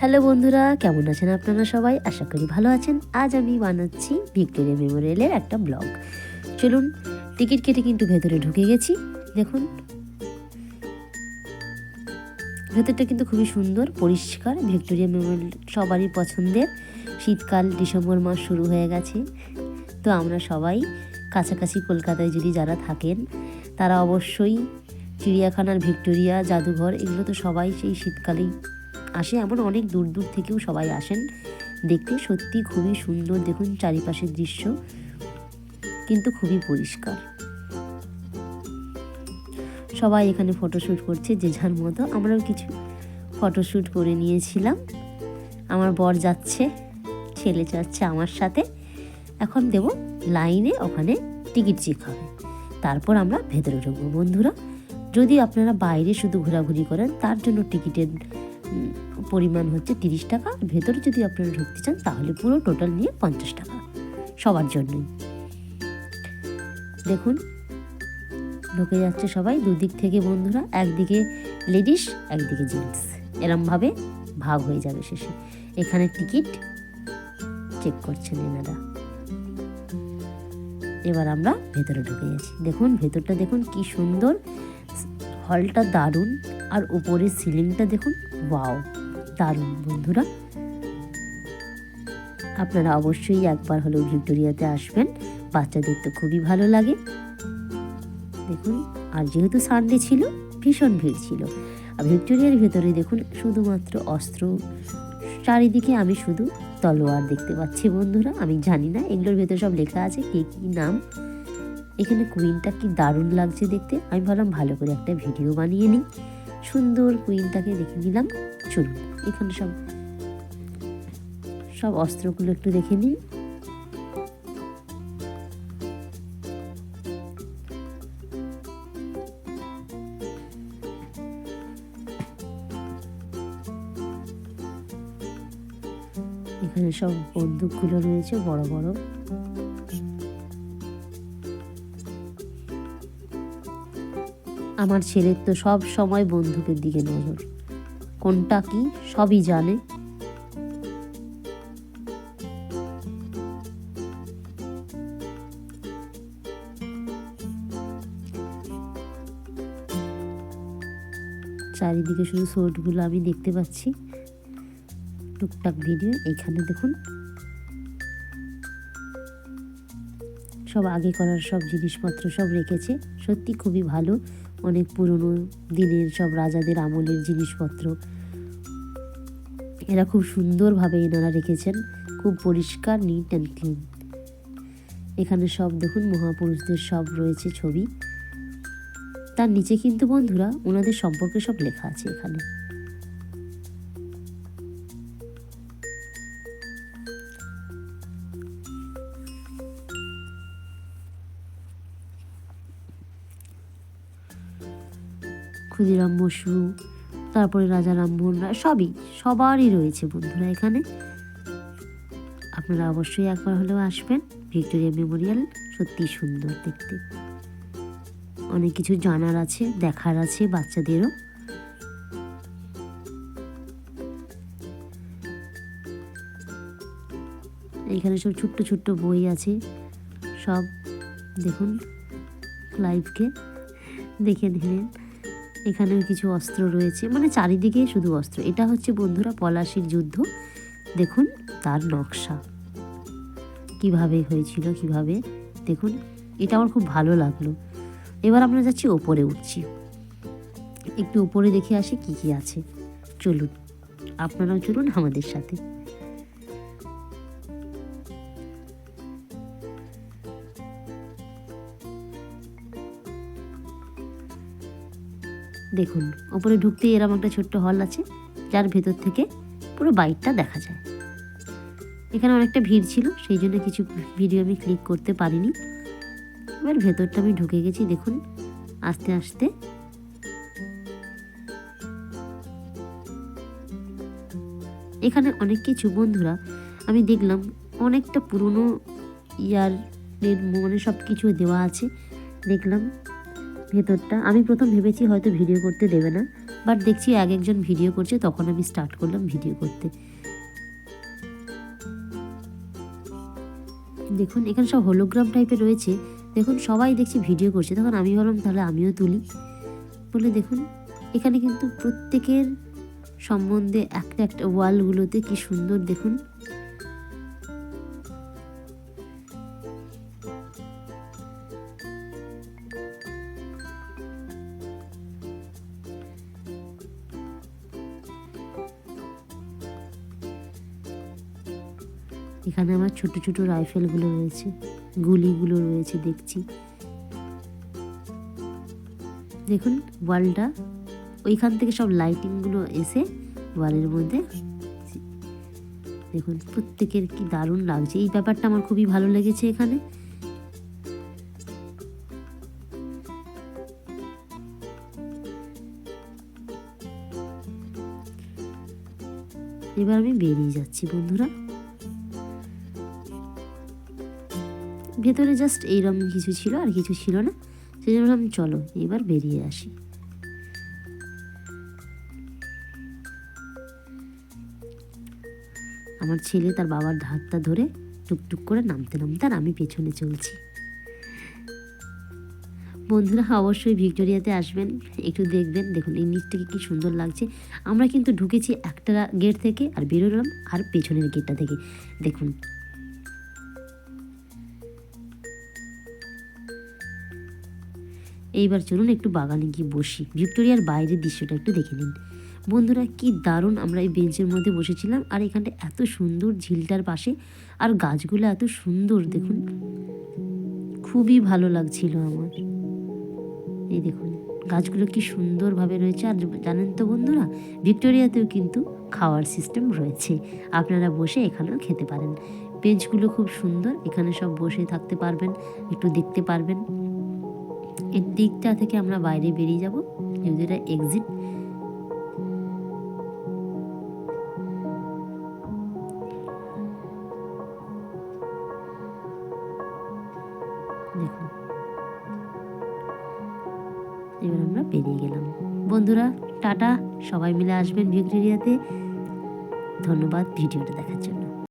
Hello বন্ধুরা, কেমন আছেন আপনারা সবাই? আশা করি ভালো আছেন। আজ আমি বানাচ্ছি ভিক্টোরিয়া মেমোরিয়ালের একটা ব্লগ। চলুন, টিকিট কেটে কিন্তু ভেতরে ঢুকে গেছি। দেখুন, ভেতরটা কিন্তু খুবই সুন্দর, পরিষ্কার। ভিক্টোরিয়া মেমোরিয়াল সবারই পছন্দের। শীতকাল, ডিসেম্বর মাস শুরু হয়ে গেছে। তো আমরা সবাই কাছাকাছি কলকাতায় যদি যারা থাকেন, তারা অবশ্যই চিড়িয়াখানার ভিক্টোরিয়া, জাদুঘর, এগুলো তো সবাই সেই শীতকালেই আসে এমন অনেক দূর দূর থেকেও সবাই আসেন। দেখতে সত্যি খুবই সুন্দর, দেখুন চারিপাশের দৃশ্য। কিন্তু খুবই পরিষ্কার। সবাই এখানে ফটোশ্যুট করছে যে যার মতো। আমরাও কিছু ফটোশ্যুট করে নিয়েছিলাম। আমার বর যাচ্ছে, ছেলে যাচ্ছে আমার সাথে। এখন দেব লাইনে, ওখানে টিকিট চেক হবে। তারপর আমরা ভেতরে ঢুকবো। বন্ধুরা, যদি আপনারা বাইরে শুধু ঘোরাঘুরি করেন, তার জন্য টিকিটের পরিমাণ হচ্ছে তিরিশ টাকা। ভেতরে যদি আপনারা ঢুকতে চান, তাহলে পুরো টোটাল নিয়ে পঞ্চাশ টাকা সবার জন্যই। দেখুন, ঢুকে যাচ্ছে সবাই। দুদিক থেকে বন্ধুরা, একদিকে লেডিস একদিকে জেন্টস এরমভাবে ভাগ হয়ে যাবে শেষে। এখানে টিকিট চেক করছেন এনারা। এবার আমরা ভেতরে ঢুকে গেছি। দেখুন, ভেতরটা দেখুন কি সুন্দর। হলটা দারুণ। আর উপরের সিলিংটা দেখুন, ওয়াও, দারুণ, বন্ধুরা। আপনারা অবশ্যই একবার হলেও ভিক্টোরিয়াতে আসবেন, বাচ্চাদের তো খুবই ভালো লাগে। দেখুন, আর যেহেতু সানডে ছিল, ভীষণ ভিড় ছিল। আর ভিক্টোরিয়ার ভেতরে দেখুন, শুধুমাত্র অস্ত্র, চারিদিকে আমি শুধু তলোয়ার দেখতে পাচ্ছি, বন্ধুরা, আমি জানি না, এগুলোর ভেতরে সব লেখা আছে, কে কী নাম। এখানে কুইনটা কি দারুণ লাগছে দেখতে, আমি ভাবলাম ভালো করে একটা ভিডিও বানিয়ে নিই। সুন্দর কুইনটাকে দেখে নিলাম। চলুন, এখানে সব সব অস্ত্রগুলো একটু দেখে নিন এখানে সব বন্দুকগুলো রয়েছে, বড় বড়। আমার ছেলের তো সব সময় বন্দুকের দিকে নজর। কোনটা কি সবই জানে। চারিদিকে শুধু শোটগুলো আমি দেখতে পাচ্ছি। টুকটাক ভিডিও এখানে দেখুন। সব আগে করার সব জিনিসপত্র সব রেখেছে। সত্যি খুবই ভালো। অনেক পুরনো দিনের সব রাজাদের আমলের জিনিসপত্র। এরা খুব সুন্দরভাবে এনারা রেখেছেন। খুব পরিষ্কার নিট অ্যান্ড ক্লিন এখানে সব দেখুন, মহাপুরুষদের সব রয়েছে ছবি। তার নিচে কিন্তু বন্ধুরা, ওনাদের সম্পর্কে সব লেখা আছে এখানে। ক্ষুদিরাম বসু, তারপরে রাজা রামমোহন রায়, সবই, সবারই রয়েছে বন্ধুরা এখানে। আপনারা অবশ্যই একবার হলেও আসবেন, ভিক্টোরিয়া মেমোরিয়াল সত্যি সুন্দর দেখতে। অনেক কিছু জানার আছে, দেখার আছে বাচ্চাদেরও। এখানে সব ছোট্ট ছোট্ট বই আছে, সব দেখুন লাইভকে দেখে নিলেন। এখানেও কিছু অস্ত্র রয়েছে মানে চারিদিকে শুধু অস্ত্র। এটা হচ্ছে বন্ধুরা পলাশির যুদ্ধ। দেখুন, তার নকশা। কীভাবে হয়েছিল, কীভাবে? দেখুন, এটা আমার খুব ভালো লাগল। এবার আমরা যাচ্ছি ওপরে উঠছি। একটু উপরে দেখে আসি কি কি আছে। চলুন, আপনারাও চলুন আমাদের সাথে। দেখুন, ওপরে ঢুকতেই এরকম একটা ছোট্ট হল আছে, যার ভেতর থেকে পুরো বাইকটা দেখা যায়। এখানে অনেকটা ভিড় ছিল, সেই জন্য কিছু ভিডিও আমি ক্লিক করতে পারিনি। এবার ভেতরটা আমি ঢুকে গেছি, দেখুন, আস্তে আস্তে। এখানে অনেক কিছু, বন্ধুরা, আমি দেখলাম অনেকটা পুরনো ইয়ার মানে সব কিছু দেওয়া আছে, দেখলাম। ভেতরটা। আমি প্রথম ভেবেছি হয়তো ভিডিও করতে দেবে না বাট দেখছি এক একজন ভিডিও করছে, তখন আমি স্টার্ট করলাম ভিডিও করতে। দেখুন, এখানে সব হোলোগ্রাম টাইপের রয়েছে। দেখুন, সবাই দেখছি ভিডিও করছে। তখন আমি ভাবলাম, তাহলে আমিও তুলি। বলে দেখুন, এখানে কিন্তু প্রত্যেকের সম্বন্ধে একটা একটা ওয়ালগুলোতে কি সুন্দর, দেখুন। এখানে আমার ছোট ছোট রাইফেলগুলো রয়েছে, গুলিগুলো রয়েছে দেখছি। দেখুন, ওয়ালটা, ওইখান থেকে সব লাইটিংগুলো এসে ওয়ালের মধ্যে দেখুন, প্রত্যেকের কি দারুণ লাগছে। এই ব্যাপারটা আমার খুবই ভালো লেগেছে এখানে। এবার আমি বেরিয়ে যাচ্ছি, বন্ধুরা। ভেতরে জাস্ট এইরকম কিছু ছিল আর কিছু ছিল না। সেই জন্য আমি চলো, এবার বেরিয়ে আসি। আমার ছেলে তার বাবার হাতটা ধরে টুকটুক করে নামতে নামতে আর আমি পেছনে চলছি। বন্ধুরা, অবশ্যই ভিক্টোরিয়াতে আসবেন, একটু দেখবেন, দেখুন এই নিচটাকে কি সুন্দর লাগছে। আমরা কিন্তু ঢুকেছি একটা গেট থেকে আর বেরোলাম আর পেছনের গেটটা থেকে। দেখুন এইবার চলুন একটু বাগানে গিয়ে বসি। ভিক্টোরিয়ার বাইরের দৃশ্যটা একটু দেখে নিন। বন্ধুরা, কি দারুণ আমরা এই বেঞ্চের মধ্যে বসেছিলাম আর এখানটা এত সুন্দর ঝিলটার পাশে আর গাছগুলো এত সুন্দর, দেখুন। খুবই ভালো লাগছিল আমার। এই দেখুন, গাছগুলো কি সুন্দরভাবে রয়েছে। আর জানেন তো বন্ধুরা, ভিক্টোরিয়াতেও কিন্তু খাওয়ার সিস্টেম রয়েছে। আপনারা বসে এখানেও খেতে পারেন। বেঞ্চগুলো খুব সুন্দর, এখানে সব বসে থাকতে পারবেন, একটু দেখতে পারবেন। এর দিকটা থেকে আমরা বাইরে বেরিয়ে যাব যেহেতু এটা এক্সিট দেখুন। এবার আমরা বেরিয়ে গেলাম। বন্ধুরা, টাটা। সবাই মিলে আসবেন ভিক্টোরিয়াতে। ধন্যবাদ ভিডিওটা দেখার জন্য।